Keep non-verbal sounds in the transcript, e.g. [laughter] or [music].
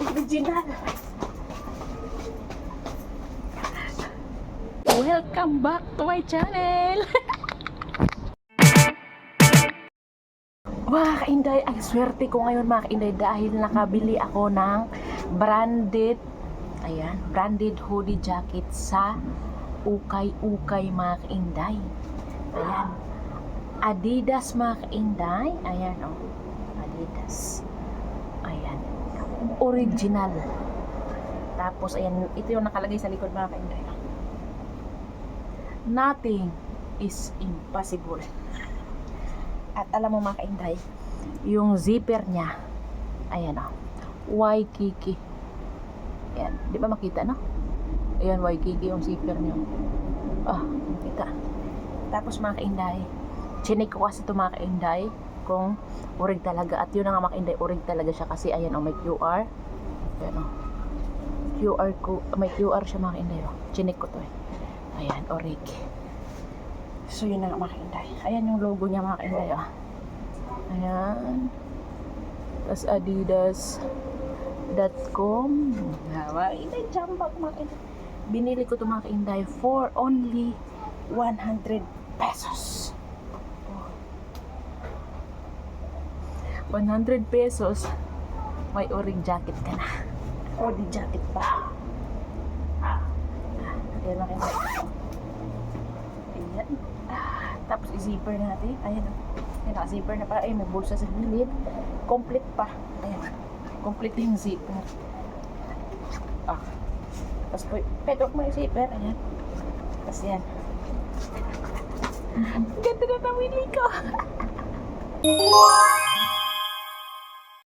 Original. Welcome back to my channel. Mga kainday, ang swerte ko ngayon mga kainday dahil nakabili ako ng branded, ayan, branded hoodie jacket sa Ukay-Ukay mga kainday. Ayan. Adidas mga kainday. Ayan o. Oh. Adidas. Original. Tapos, ayan, ito yung nakalagay sa likod mga kainday. Nothing is impossible. At alam mo mga kainday, yung zipper niya, ayan o, Waikiki. Ayan, di ba makita no? Ayan, Waikiki yung zipper niya. Ah, makita. Tapos mga kainday, chinik ko kasi ito mga kainday kung urig talaga. At yun mga kainday, urig talaga siya kasi ayan o, may QR. Ayan o. QR ko, may QR siya mga kainday o. Chinik ko to eh. Ayan, orig. So, yun na nga mga kainday. Ayan yung logo niya mga kainday, ah. Ayan. Tapos adidas.com. Mga kainday, jambak mga kainday. Binili ko to mga kainday for only 100 pesos. Oh. 100 pesos. May orig jacket ka na. Odi jacket pa. Ayan mga kainday. Ayan. Tapos i-zipper natin. Ayan. Ayan, naka-zipper na pa. Ay, may bulsa sa gilid. Complete pa. Ayan. Complete yung zipper. Ah. Tapos po, petok mo yung zipper. Ayan. Tapos yan. Ganda na tawili ko. [laughs]